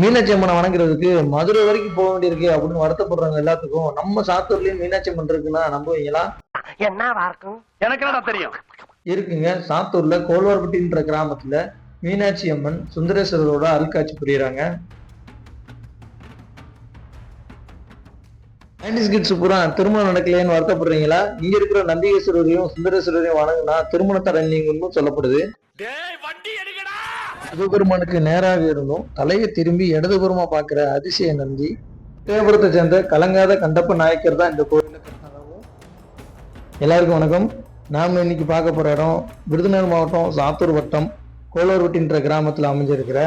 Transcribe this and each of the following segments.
மீனாட்சி அம்மனை வணங்குறதுக்கு மதுரை வரைக்கும் போக வேண்டியிருக்கு அப்படின்னு வருத்தப்படுறாங்க எல்லாத்துக்கும் நம்ம சாத்தூர்லயும் மீனாட்சி அம்மன் இருக்குன்னா நம்புவீங்களா? இருக்கும்? எனக்கு என்னடா தெரியும்? இருக்குங்க. சாத்தூர்ல கோல்வார்பட்டின்ற கிராமத்துல மீனாட்சி அம்மன் சுந்தரேஸ்வரரோட அருள்காட்சி புரியுறாங்க. நைன்டிஸ் கிட்ஸ் பூரா திருமணம் நடக்கலையேன்னு வருத்தப்படுறீங்களா? இங்க இருக்கிற நந்திகேஸ்வரரையும் சுந்தரேஸ்வரரையும் வணங்குனா திருமண தடை நீங்கன்னு சொல்லப்படுது. சிவபெருமானுக்கு நேராக இருந்தும். தலையை திரும்பி இடதுபுறமா பார்க்கிற அதிசய நந்தி தேவபுரத்தை சேர்ந்த கலங்காத கண்டப்ப நாயக்கர் தான் இந்த கோயிலுக்கு எல்லாருக்கும் வணக்கம். நாம் இன்னைக்கு பார்க்க போற இடம் விருதுநகர் மாவட்டம் சாத்தூர் வட்டம் கோலூர்வட்டின்ற கிராமத்தில் அமைஞ்சிருக்கிற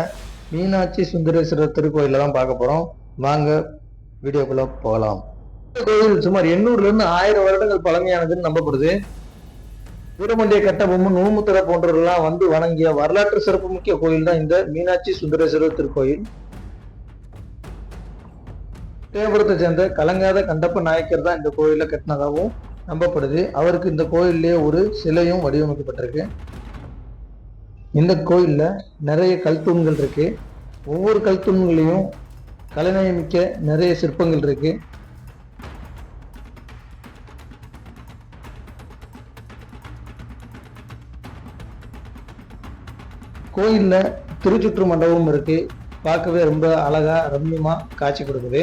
மீனாட்சி சுந்தரேஸ்வரர் திருக்கோயில தான் பார்க்க போறோம். வாங்க வீடியோக்குள்ள போகலாம். இந்த கோயில் சுமார் எண்ணூறுல இருந்து ஆயிரம் வருடங்கள் பழமையானதுன்னு நம்பப்படுது. வீரமண்டிய கட்டபொம்மன் நூமுத்திர போன்றவர்கள்லாம் வந்து வணங்கிய வரலாற்று சிறப்புமிக்க கோயில் தான் இந்த மீனாட்சி சுந்தரேஸ்வரர் திருக்கோயில். தேவபுரத்தை சேர்ந்த கலங்காத கண்டப்ப நாயக்கர் தான் இந்த கோயிலை கட்டினதாகவும் நம்பப்படுது. அவருக்கு இந்த கோயிலே ஒரு சிலையும் வடிவமைக்கப்பட்டிருக்கு. இந்த கோயிலில் நிறைய கல்தூண்கள் இருக்கு. ஒவ்வொரு கல்தூண்களையும் கலைநயமிக்க நிறைய சிற்பங்கள் இருக்குது கோயில்ல திருச்சுற்று மண்டபம் இருக்கு. பார்க்கவே ரொம்ப அழகா ரம்மியமா காட்சி கொடுக்குது.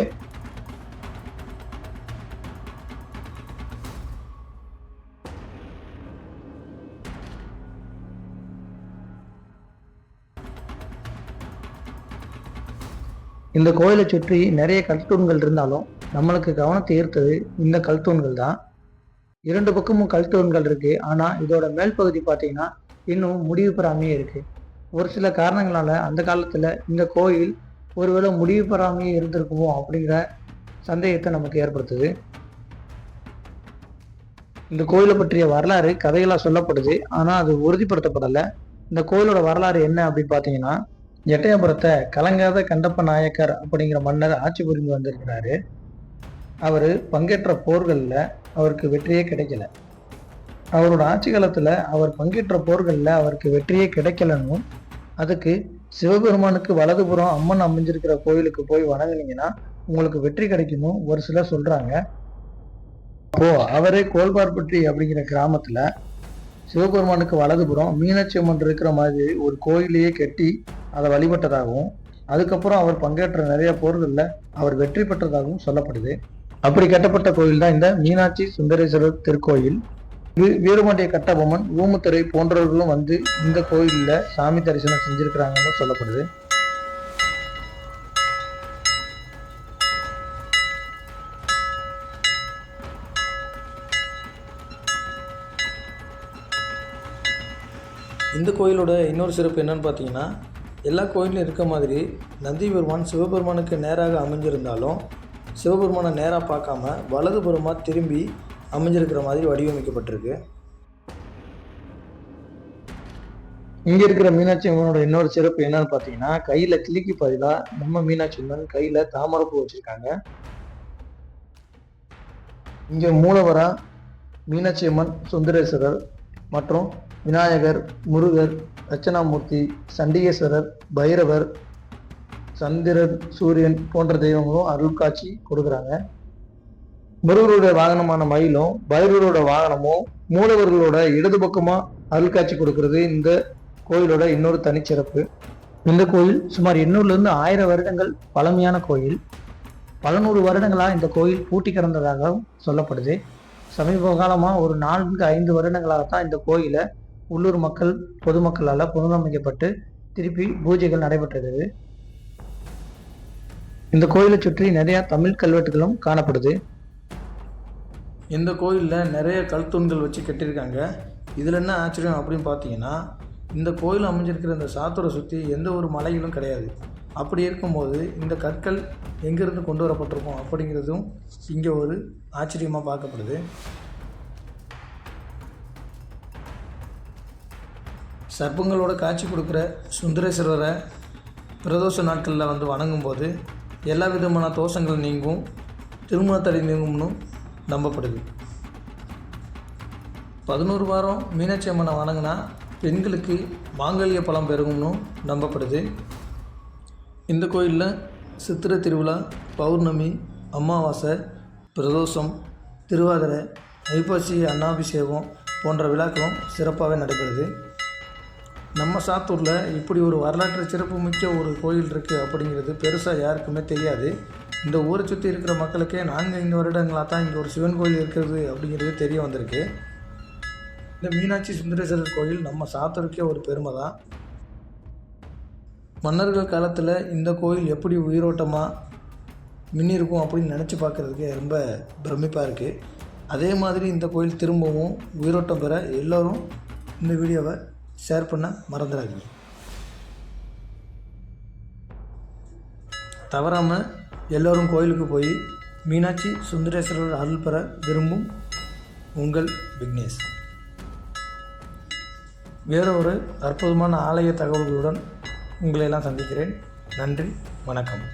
இந்த கோயிலை சுற்றி நிறைய கல்தூண்கள் இருந்தாலும் நம்மளுக்கு கவனத்தை ஈர்த்தது இந்த கல்தூண்கள் தான். இரண்டு பக்கமும் கல்தூண்கள் இருக்கு. ஆனா இதோட மேல் பகுதி பார்த்தீங்கன்னா இன்னும் முடிவு பெறாமையே இருக்கு. ஒரு சில காரணங்களால் அந்த காலத்தில் இந்த கோயில் ஒருவேளை முடிவு பெறாமையே இருந்திருக்குமோ அப்படிங்கிற சந்தேகத்தை நமக்கு ஏற்படுத்துது. இந்த கோயிலை பற்றிய வரலாறு கதைகளாக சொல்லப்படுது. ஆனால் அது உறுதிப்படுத்தப்படலை. இந்த கோயிலோட வரலாறு என்ன அப்படின்னு பார்த்தீங்கன்னா எட்டயபுரத்தை கலங்காத கண்டப்ப நாயக்கர் அப்படிங்கிற மன்னர் ஆட்சி புரிந்து வந்திருக்கிறாரு. அவர் பங்கேற்ற போர்களில் அவருக்கு வெற்றியே கிடைக்கல. அவரோட ஆட்சி காலத்தில் அவர் பங்கேற்ற போர்களில் அவருக்கு வெற்றியே கிடைக்கலன்னும் அதுக்கு சிவபெருமானுக்கு வலதுபுறம் அம்மன் அமைஞ்சிருக்கிற கோயிலுக்கு போய் வணங்குனீங்கன்னா உங்களுக்கு வெற்றி கிடைக்கணும் ஒரு சிலர் சொல்றாங்க. அப்போ அவரே கோல்பார்பட்டி அப்படிங்கிற கிராமத்துல சிவபெருமானுக்கு வலதுபுறம் மீனாட்சி அம்மன் இருக்கிற மாதிரி ஒரு கோயிலையே கட்டி அதை வழிபட்டதாகவும் அதுக்கப்புறம் அவர் பங்கேற்ற நிறைய போர்களில் அவர் வெற்றி பெற்றதாகவும் சொல்லப்படுது. அப்படி கட்டப்பட்ட கோயில் தான் இந்த மீனாட்சி சுந்தரேஸ்வரர் திருக்கோயில். வீரபாண்டிய கட்டபொம்மன் ஊமுத்துறை போன்றவர்களும் வந்து இந்த கோயில்ல சாமி தரிசனம் செஞ்சிருக்கிறாங்கன்னு சொல்லப்படுது. இந்த கோயிலோட இன்னொரு சிறப்பு என்னன்னு பார்த்தீங்கன்னா எல்லா கோயிலும் இருக்க மாதிரி நந்தி பெருமான் சிவபெருமானுக்கு நேராக அமைஞ்சிருந்தாலும் சிவபெருமானை நேராக பார்க்காம வலதுபுறமாக திரும்பி அமைஞ்சிருக்கிற மாதிரி வடிவமைக்கப்பட்டிருக்கு. இங்க இருக்கிற மீனாட்சி அம்மனோட இன்னொரு சிறப்பு என்னன்னு பார்த்தீங்கன்னா கையில கிளிக்கு பதிலா நம்ம மீனாட்சி அம்மன் கையில தாமரைப்பூ வச்சிருக்காங்க. இங்க மூலவரா மீனாட்சி அம்மன் சுந்தரேஸ்வரர் மற்றும் விநாயகர் முருகர் தட்சணாமூர்த்தி சண்டிகேஸ்வரர் பைரவர் சந்திரன் சூரியன் போன்ற தெய்வங்களும் அருள் காட்சி கொடுக்குறாங்க. முருகருடைய வாகனமான மயிலும் பைரவரோட வாகனமும் மூலவர்களோட இடது பக்கமா அருள் காட்சி கொடுக்கறது இந்த கோயிலோட இன்னொரு தனிச்சிறப்பு. இந்த கோயில் சுமார் எண்ணூறுலேருந்து ஆயிரம் வருடங்கள் பழமையான கோயில். பல நூறு வருடங்களாக இந்த கோயில் பூட்டி கிடந்ததாக சொல்லப்படுது. சமீப காலமாக ஒரு நான்கு ஐந்து வருடங்களாக தான் இந்த கோயிலை உள்ளூர் மக்கள் பொதுமக்களால் புனரமைக்கப்பட்டு திருப்பி பூஜைகள் நடைபெற்றது இந்த கோயிலை சுற்றி நிறையா தமிழ் கல்வெட்டுகளும் காணப்படுது. இந்த கோயிலில் நிறைய கல்தூண்கள் வச்சு கட்டியிருக்காங்க. இதில் என்ன ஆச்சரியம் அப்படின்னு பார்த்தீங்கன்னா இந்த கோயில் அமைஞ்சிருக்கிற இந்த சாத்தூரை சுற்றி எந்த ஒரு மலைகளும் கிடையாது. அப்படி இருக்கும்போது இந்த கற்கள் எங்கேருந்து கொண்டு வரப்பட்டிருக்கும் அப்படிங்கிறதும் இங்கே ஒரு ஆச்சரியமாக பார்க்கப்படுது. சர்ப்பங்களோட காட்சி கொடுக்குற சுந்தரேஸ்வரரை பிரதோஷ நாட்களில் வந்து வணங்கும்போது எல்லா விதமான தோஷங்கள் நீங்கும் திருமண தடை நீங்கும்னு நம்பப்படுது. பதினோரு வாரம் மீனாட்சி அம்மனை வணங்கினா பெண்களுக்கு மாங்கல்ய பலம் பெருகும்னு நம்பப்படுது. இந்த கோயிலில் சித்திரை திருவிழா பௌர்ணமி அமாவாசை பிரதோஷம் திருவாதிரை ஐப்பாசி அன்னாபிஷேகம் போன்ற விழாக்களும் சிறப்பாகவே நடைபெறுது. நம்ம சாத்தூரில் இப்படி ஒரு வரலாற்று சிறப்புமிக்க ஒரு கோயில் இருக்குது அப்படிங்கிறது பெருசாக யாருக்குமே தெரியாது. இந்த ஊரை சுற்றி இருக்கிற மக்களுக்கே நான்கு ஐந்து வருடங்களாக தான் இங்கே ஒரு சிவன் கோயில் இருக்கிறது அப்படிங்கிறது தெரிய வந்திருக்கு. இந்த மீனாட்சி சுந்தரேஸ்வரர் கோயில் நம்ம சாத்தூருக்கே ஒரு பெருமை தான். மன்னர்கள் காலத்தில் இந்த கோயில் எப்படி உயிரோட்டமாக மின்னிருக்கும் அப்படின்னு நினச்சி பார்க்குறதுக்கு ரொம்ப பிரமிப்பாக இருக்குது அதே மாதிரி இந்த கோயில் திரும்பவும் உயிரோட்டம் பெற எல்லோரும் இந்த வீடியோவை ஷேர் பண்ண மறந்துடாதீங்க. தவறாமல் எல்லோரும் கோயிலுக்கு போய் மீனாட்சி சுந்தரேஸ்வரர் அருள் பெற விரும்பும் உங்கள் விக்னேஷ். வேற ஒரு அற்புதமான ஆலய தகவல்களுடன் உங்களையெல்லாம் சந்திக்கிறேன். நன்றி வணக்கம்.